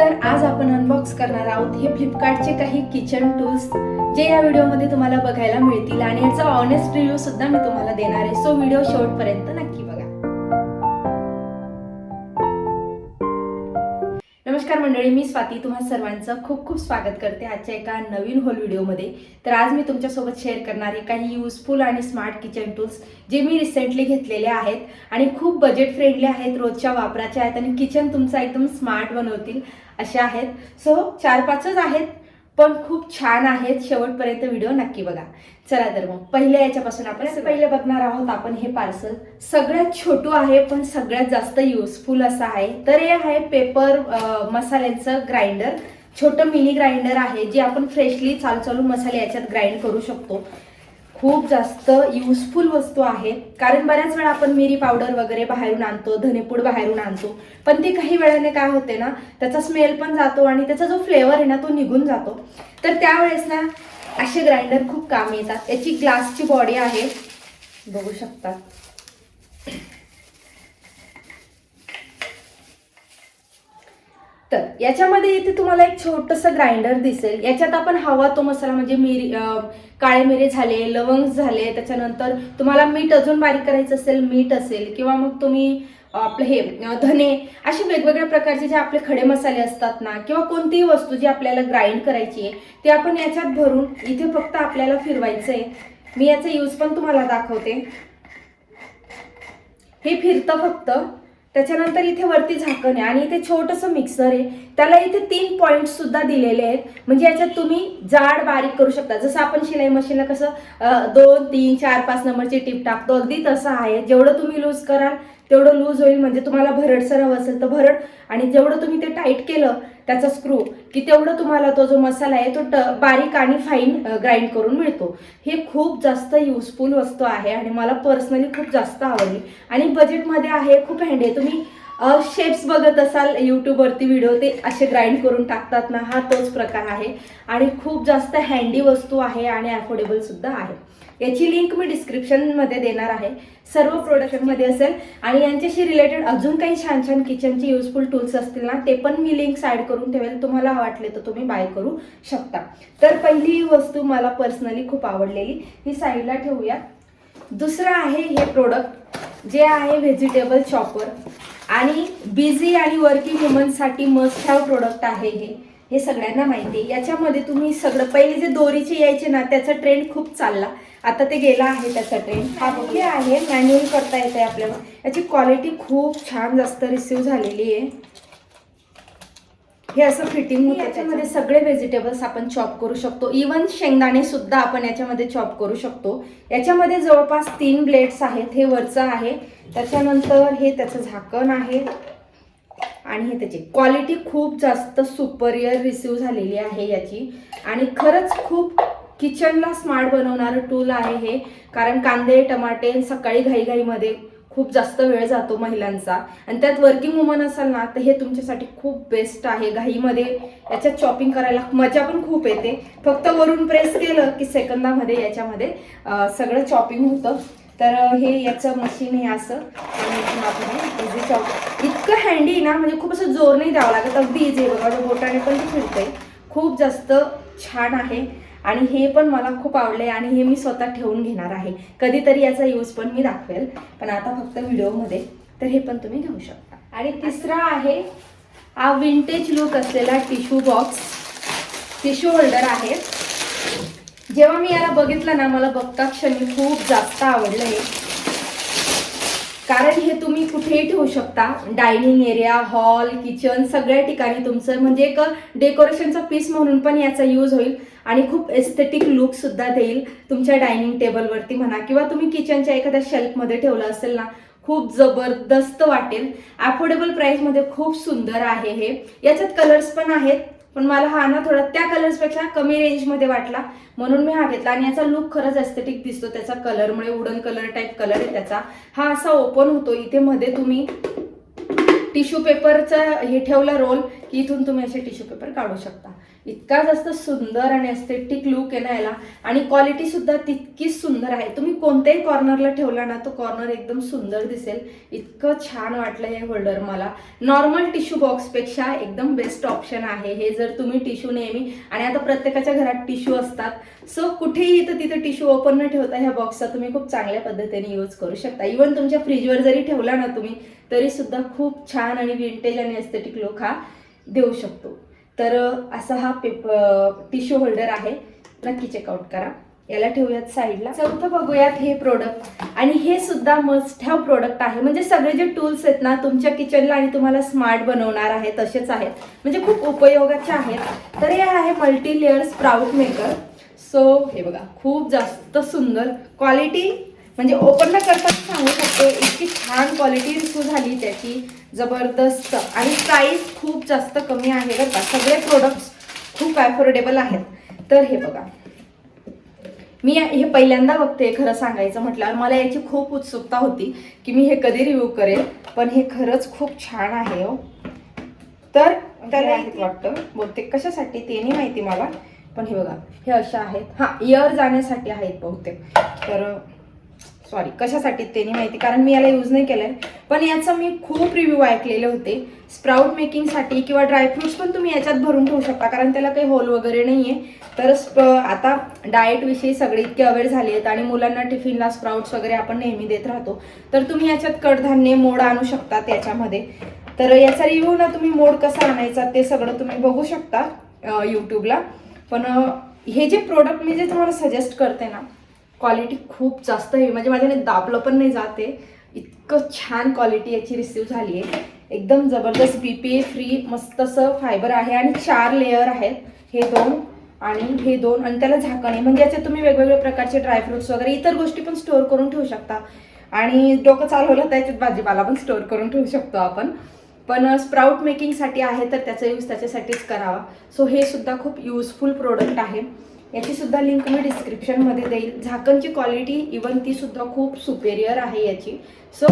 तर आज आपण अनबॉक्स करणार आहोत हे फ्लिपकार्टचे काही किचन टूल्स जे या व्हिडिओमध्ये तुम्हाला बघायला मिळतील आणि याचा ऑनेस्ट रिव्ह्यू सुद्धा मी तुम्हाला देणार आहे. सो व्हिडिओ शेवटपर्यंत नक्की बघा. नमस्कार मंडळी मी स्वाती. तुम्हा सर्वांचं खूप खूप स्वागत करते आजच्या एका नवीन होल व्हिडिओमध्ये तर आज मी तुमच्यासोबत शेअर करणारे काही युजफुल आणि स्मार्ट किचन टूल्स जे मी रिसेंटली घेतलेले आहेत आणि खूप बजेट फ्रेंडली आहेत रोजच्या वापराच्या आहेत आणि किचन तुमचा एकदम स्मार्ट बनवतील. असे आहेत. सो चार पाचच आहेत पण खूप छान आहेत. शेवटपर्यंत व्हिडिओ नक्की बघा. चला तर मग पहिल्या याच्यापासून आपण पहिले बघणार आहोत आपण हे पार्सल सगळ्यात छोटू आहे पण सगळ्यात जास्त युजफुल असं आहे. तर हे आहे पेपर मसाल्यांचं ग्राइंडर छोटं मिनी ग्राइंडर आहे जे आपण फ्रेशली चालू चालू मसाले याच्यात ग्राइंड करू शकतो. खूप जास्त युजफुल वस्तू आहे कारण बऱ्याच वेळा आपण मिरी पावडर वगैरे बाहेरून आणतो धनेपूड बाहेरून आणतो. पण ते काही वेळाने काय होते ना त्याचा स्मेल पण जातो आणि त्याचा जो फ्लेवर आहे ना तो निघून जातो. तर त्यावेळेस ना असे ग्राइंडर खूप काम येतात. याची ग्लासची बॉडी आहे. बघू शकता. तर याच्यामध्ये इथे तुम्हाला एक छोटंसं ग्राइंडर दिसेल. याच्यात आपण हवा तो मसाला म्हणजे मिरी काळे मिरे झाले लवंग झाले त्याच्यानंतर तुम्हाला मीठ अजून बारीक करायचं असेल मीठ असेल किंवा मग तुम्ही आपलं हे धने असे वेगवेगळ्या प्रकारचे जे आपले खडे मसाले असतात ना किंवा कोणतीही वस्तू जी आपल्याला ग्राइंड करायची आहे ते आपण याच्यात भरून इथे फक्त आपल्याला फिरवायचं आहे मी याचा यूज पण तुम्हाला दाखवते. हे फिरतं फक्त. त्याच्यानंतर इथे वरती झाकण आहे आणि इथे छोटंसं मिक्सर आहे. त्याला इथे तीन पॉइंट सुद्धा दिलेले आहेत. म्हणजे याच्यात तुम्ही जाड बारीक करू शकता. जसं आपण शिलाई मशीनला कसं दोन तीन चार पाच नंबरची टीप टाकतो अगदी तसं आहे. जेवढं तुम्ही लूज कराल तेवढं लूज होईल. म्हणजे तुम्हाला भरडसर हवं असेल तर भरड. आणि जेवढं तुम्ही ते टाईट केलं त्याचा स्क्रू की तेवढं तुम्हाला तो जो मसाला आहे तो ट बारीक आणि फाईन ग्राइंड करून मिळतो. हे खूप जास्त युजफुल वस्तू आहे आणि मला पर्सनली खूप जास्त आवडली. आणि बजेटमध्ये आहे खूप हँडी आहे. तुम्ही शेप्स बघत असाल यूट्यूबवरती व्हिडिओ ते असे ग्राइंड करून टाकतात ना हा तोच प्रकार आहे. आणि खूप जास्त हँडी वस्तू आहे आणि अफोर्डेबल सुद्धा आहे. याची लिंक मी डिस्क्रिप्शनमध्ये देणार आहे. सर्व प्रोडक्टमध्ये असेल. आणि यांच्याशी रिलेटेड अजून काही छान छान किचनचे युजफुल टूल्स असतील ना ते पण मी लिंक ॲड करून ठेवेल. तुम्हाला वाटले तर तुम्ही बाय करू शकता. तर पहिली वस्तू मला पर्सनली खूप आवडलेली ही साईडला ठेवूया. दुसरं आहे हे प्रोडक्ट जे आहे व्हेजिटेबल चॉपर आणि बिझी आणि वर्किंग वुमनसाठी मस्ट हॅव प्रोडक्ट आहे हे. हे सगळ्यांना माहिती आहे. याच्यामध्ये तुम्ही सगळं पहिले जे दोरीचे यायचे ना त्याचा ट्रेंड खूप चालला. आता ते गेला आहे त्याचा ट्रेंड हा बघे आहे? मॅन्युअल करता येते आपल्याला. याची क्वालिटी खूप छान जास्त रिसिव्ह झालेली आहे. हे असं फिटिंग होतं याच्यामध्ये सगळे व्हेजिटेबल्स आपण चॉप करू शकतो. इवन शेंगदाणे सुद्धा आपण याच्यामध्ये चॉप करू शकतो. याच्यामध्ये जवळपास तीन ब्लेड्स आहेत. हे वरचं आहे. त्याच्यानंतर हे त्याचं झाकण आहे. आणि हे त्याची क्वालिटी खूप जास्त सुपरियर रिसिव्ह झालेली आहे याची. आणि खरंच खूप किचनला स्मार्ट बनवणारं टूल आहे हे. कारण कांदे टमाटे सकाळी घाईघाईमध्ये खूप जास्त वेळ जातो महिलांचा. आणि त्यात वर्किंग वुमन असाल ना तर हे तुमच्यासाठी खूप बेस्ट आहे. घाईमध्ये याच्यात चॉपिंग करायला मजा पण खूप येते. फक्त वरून प्रेस केलं की सेकंदामध्ये याच्यामध्ये सगळं चॉपिंग होतं. तर हे याचं मशीन हे असं. इझी चॉप इतकं हँडी ना म्हणजे खूप असं जोर नाही द्यावं लागत. अगदी इझी आहे बघा बोटाने पण ते फिरतंय. खूप जास्त छान आहे. आणि हे पण मला खूप आवडले आणि हे मी स्वतः ठेवून घेणार आहे. कधीतरी याचा यूज पण मी दाखवेल. पण आता फक्त व्हिडिओमध्ये तर हे पण तुम्ही घेऊ शकता. आणि तिसरा आहे हा विंटेज लुक असलेला टिश्यू बॉक्स टिश्यू होल्डर आहे. जेव्हा मी याला बघितलं ना मला बघता क्षणी खूप जास्त आवडलं हे कारण हे तुम्ही कुठेही ठेवू शकता. डायनिंग एरिया हॉल किचन सगळ्या ठिकाणी तुमचं म्हणजे एक डेकोरेशनचा पीस म्हणून पण याचा यूज होईल. आणि खूप एस्थेटिक लुक सुद्धा देईल तुमच्या डायनिंग टेबलवरती म्हणा किंवा तुम्ही किचनच्या एखाद्या शेल्फमध्ये ठेवलं असेल ना खूप जबरदस्त वाटेल. अफोर्डेबल प्राइसमध्ये खूप सुंदर आहे हे. याच्यात कलर्स पण आहेत. पण मला हा ना थोडा त्या कलर्सपेक्षा कमी रेंजमध्ये वाटला. म्हणून मी हा घेतला आणि याचा लुक खरंच एस्थेटिक दिसतो त्याचा कलरमुळे वुडन कलर टाईप कलर आहे त्याचा. हा असा ओपन होतो. इथे मध्ये तुम्ही टिश्यू पेपरचा हे ठेवला रोल की इथून तुम्ही असे टिश्यू पेपर काढू शकता. इतका जास्त सुंदर आणि एस्थेटिक लुक आहे ना याला. आणि क्वालिटी सुद्धा तितकीच सुंदर आहे. तुम्ही कोणत्याही कॉर्नरला ठेवला ना तो कॉर्नर एकदम सुंदर दिसेल. इतकं छान वाटलं हे होल्डर मला. नॉर्मल टिश्यू बॉक्सपेक्षा एकदम बेस्ट ऑप्शन आहे हे जर तुम्ही टिश्यू नेहमी आणि आता प्रत्येकाच्या घरात टिश्यू असतात. सो कुठेही इथं तिथं टिश्यू ओपन न ठेवता ह्या बॉक्सचा तुम्ही खूप चांगल्या पद्धतीने यूज करू शकता. इवन तुमच्या फ्रीजवर जरी ठेवला ना तुम्ही तरी सुद्धा खूप छान आणि विंटेज आणि एस्थेटिक लुक हा देऊ शकतो. तर असा हा पेप टिश्यू होल्डर आहे. नक्की चेकआउट करा. याला ठेवूयात साईडला चौथं बघूयात हे प्रोडक्ट आणि हे सुद्धा मस्ट हॅव प्रोडक्ट आहे. म्हणजे सगळे जे टूल्स आहेत ना तुमच्या किचनला आणि तुम्हाला स्मार्ट बनवणार आहे तसेच आहेत. म्हणजे खूप उपयोगाचे आहेत. तर हे आहे multi layer sprout maker so हे बघा खूप जास्त सुंदर. क्वालिटी म्हणजे ओपन न करता सांगू शकतो इतकी छान क्वालिटी रिस्यू झाली त्याची जबरदस्त. आणि प्राईस खूप जास्त कमी आहे बरं का. सगळे प्रोडक्ट्स खूप अफोर्डेबल आहेत. तर हे बघा. मी हे पहिल्यांदा बघते खरं सांगायचं म्हटल्यावर. मला याची खूप उत्सुकता होती की मी हे कधी रिव्ह्यू करेल पण हे खरंच खूप छान आहे हो. तर त्याला आहेत वाटतं. बहुतेक कशासाठी ते नाही माहिती मला पण हे बघा. हे अशा आहेत. हां इयर जाण्यासाठी आहेत बहुतेक. तर सॉरी कशासाठी ते नाही माहिती कारण मी याला यूज नाही केलंय. पण याचा मी खूप रिव्ह्यू ऐकलेले होते. स्प्राऊट मेकिंगसाठी किंवा ड्रायफ्रुट्स पण तुम्ही याच्यात भरून ठेवू शकता कारण त्याला काही होल वगैरे नाही आहे तर स्प आता डाएटविषयी सगळे इतके अवेअर झाले आहेत आणि मुलांना टिफिनला स्प्राउट्स वगैरे आपण नेहमी देत राहतो. तर तुम्ही याच्यात कडधान्य मोड आणू शकता याच्यामध्ये तर याचा रिव्ह्यू ना तुम्ही मोड कसा आणायचा ते सगळं तुम्ही बघू शकता यूट्यूबला पण हे जे प्रोडक्ट मी जे तुम्हाला सजेस्ट करते ना क्वालिटी खूप जास्त आहे म्हणजे माझ्याने दाबलं पण नाही जाते इतकं छान क्वालिटी याची रिसीव झाली आहे. एकदम जबरदस्त बी पी ए फ्री मस्त असं फायबर आहे आणि चार लेअर आहेत. हे दोन आणि हे दोन आणि त्याला झाकण आहे. म्हणजे याचे तुम्ही वेगवेगळ्या प्रकारचे ड्रायफ्रुट्स वगैरे इतर गोष्टी पण स्टोअर करून ठेवू शकता. आणि डोकं चालवलं तर याच्यात भाजीपाला पण स्टोअर करून ठेवू शकतो आपण. पण स्प्राऊट मेकिंगसाठी आहे तर त्याचा यूज त्याच्यासाठीच करावा. सो हे सुद्धा खूप युजफुल प्रोडक्ट आहे. याची सुद्धा लिंक मी डिस्क्रिप्शनमध्ये देईल. झाकणची क्वालिटी इवन ती सुद्धा खूप सुपेरियर आहे याची. सो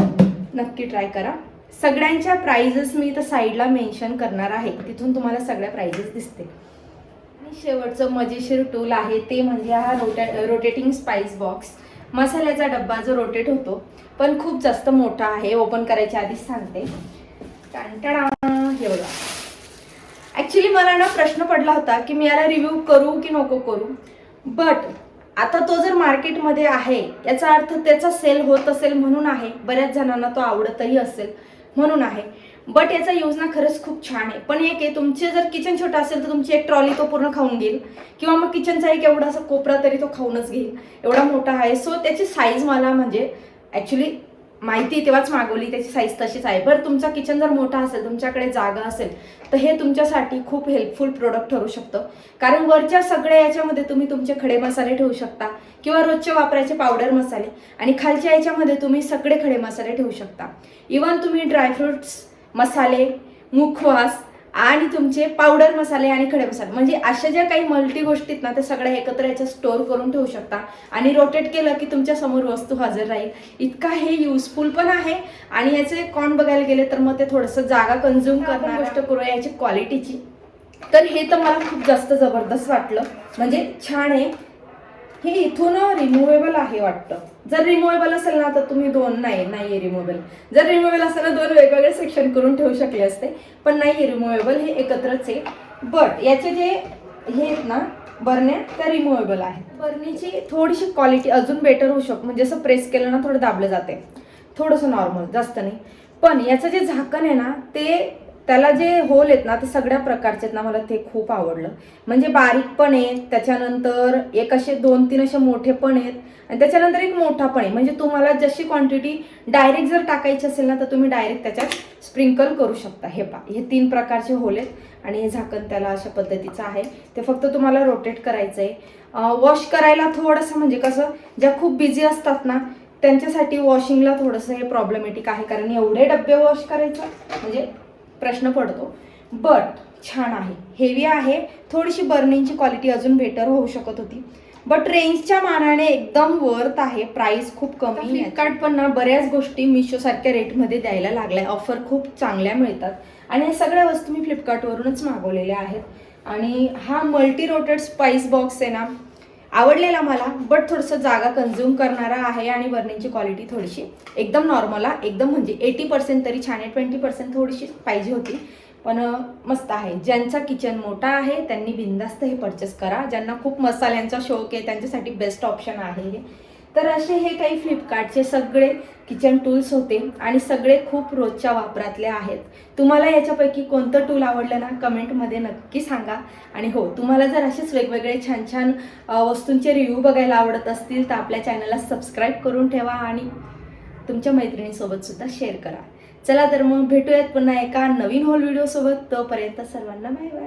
नक्की ट्राय करा. सगळ्यांच्या प्राइजेस मी इथं साईडला मेन्शन करणार आहे. तिथून तुम्हाला सगळ्या प्राइजेस दिसते आणि शेवटचं मजेशीर टूल आहे ते म्हणजे हा रोटे रोटेटिंग स्पाइस बॉक्स मसाल्याचा डब्बा जो रोटेट होतो पण खूप जास्त मोठा आहे. ओपन करायच्या आधीच सांगते. टाणटाणा हे बघा. ॲक्च्युली मला ना प्रश्न पडला होता की मी याला रिव्ह्यू करू की नको करू. बट आता तो जर मार्केटमध्ये आहे याचा अर्थ त्याचा सेल होत असेल म्हणून आहे. बऱ्याच जणांना तो आवडतही असेल म्हणून आहे. बट याचा योजना खरंच खूप छान आहे. पण एक आहे तुमचे जर किचन छोटं असेल तर तुमची एक ट्रॉली तो पूर्ण खाऊन घेईल. किंवा मग किचनचा एक एवढा असा कोपरा तरी तो खाऊनच घेईल. एवढा मोठा आहे. सो त्याची साईज मला म्हणजे ॲक्च्युली माहिती तेव्हाच मागवली त्याची साईज तशीच आहे. बरं तुमचा किचन जर मोठा असेल तुमच्याकडे जागा असेल तर हे तुमच्यासाठी खूप हेल्पफुल प्रोडक्ट ठरू शकतं. कारण वरच्या सगळ्या याच्यामध्ये तुम्ही तुमचे खडे मसाले ठेवू शकता किंवा रोजचे वापरायचे पावडर मसाले आणि खालच्या याच्यामध्ये तुम्ही सगळे खडे मसाले ठेवू शकता. इवन तुम्ही ड्रायफ्रुट्स मसाले मुखवास आणि तुमचे पावडर मसाले आणि खडे मसाले. म्हणजे अशा ज्या काही मल्टी गोष्टी आहेत ना त्या सगळ्या एकत्र याच्यात स्टोअर करून ठेवू शकता. आणि रोटेट केलं की तुमच्यासमोर वस्तू हजर राहील. इतका हे युजफुल पण आहे. आणि याचे कॉन बघायला गेले तर मग ते थोडंसं जागा कन्झ्युम करणार गोष्ट करूया याची क्वालिटीची तर हे तर मला खूप जास्त जबरदस्त वाटलं. म्हणजे छान आहे. हे इथून रिमुवेबल आहे वाटतं. जर रिमुवेबल असेल ना तर तुम्ही दोन नाही नाही आहे रिमुवेबल जर रिमुवेबल असेल ना दोन वेगवेगळे सेक्शन करून ठेवू शकले असते पण नाही आहे रिमुवेबल हे एकत्रच आहे. बट याचे जे हे आहेत ना बरण्या त्या रिमुवेबल आहेत. बरणीची थोडीशी क्वालिटी अजून बेटर होऊ शकतो म्हणजे असं प्रेस केलं ना थोडं दाबलं जाते. थोडंसं नॉर्मल जास्त नाही. पण याचं जे झाकण आहे ना ते त्याला जे होल आहेत ना ते सगळ्या प्रकारचे आहेत ना मला ते खूप आवडलं. म्हणजे बारीक पण आहेत त्याच्यानंतर एक असे दोन तीन असे मोठे पण आहेत आणि त्याच्यानंतर एक मोठा पण आहे. म्हणजे तुम्हाला जशी क्वांटिटी डायरेक्ट जर टाकायची असेल ना तर तुम्ही डायरेक्ट त्याच्यात स्प्रिंकल करू शकता. हे पा हे तीन प्रकारचे होल आहेत आणि हे झाकण त्याला अशा पद्धतीचं आहे. ते फक्त तुम्हाला रोटेट करायचं आहे. वॉश करायला थोडंसं म्हणजे कसं ज्या खूप बिझी असतात ना त्यांच्यासाठी वॉशिंगला थोडंसं हे प्रॉब्लेमॅटिक आहे. कारण एवढे डबे वॉश करायचं म्हणजे प्रश्न पडतो. बट छान आहे. हेवी आहे. थोडीशी बर्निंगची क्वालिटी अजून बेटर होऊ शकत होती. बट रेंजच्या मानाने एकदम वर्थ आहे. प्राइस खूप कमी फ्लिपकार्ट पण ना बऱ्याच गोष्टी मिशो सारख्या रेटमध्ये द्यायला लागल्या. ऑफर खूप चांगल्या मिळतात. आणि या सगळ्या वस्तू मी फ्लिपकार्टवरूनच मागवलेल्या आहेत. आणि हा मल्टी रोटेड स्पाइस बॉक्स आहे ना आवडलेला मला बट थोडंसं जागा कन्झ्युम करणारा आहे आणि बर्निंगची क्वालिटी थोडीशी एकदम नॉर्मल आहे एकदम म्हणजे एटी पर्सेंट तरी छान आहे ट्वेंटी पर्सेंट थोडीशी पाहिजे होती. पण मस्त आहे. ज्यांचा किचन मोठा आहे त्यांनी बिंदास्त हे परचेस करा. ज्यांना खूप मसाल्यांचा शौक आहे त्यांच्यासाठी बेस्ट ऑप्शन आहे. हे तर असे हे काही फ्लिपकार्टचे सगळे किचन टूल्स होते आणि सगळे खूप रोजच्या वापरातले आहेत. तुम्हाला याच्यापैकी कोणतं टूल आवडलं ना कमेंटमध्ये नक्की सांगा. आणि हो तुम्हाला जर असेच वेगवेगळे छान छान वस्तूंचे रिव्ह्यू बघायला आवडत असतील तर आपल्या चॅनलला सबस्क्राईब करून ठेवा आणि तुमच्या मैत्रिणीसोबत सुद्धा शेअर करा. चला तर मग भेटूयात पुन्हा एका नवीन होल व्हिडिओसोबत तोपर्यंत सर्वांना बाय बाय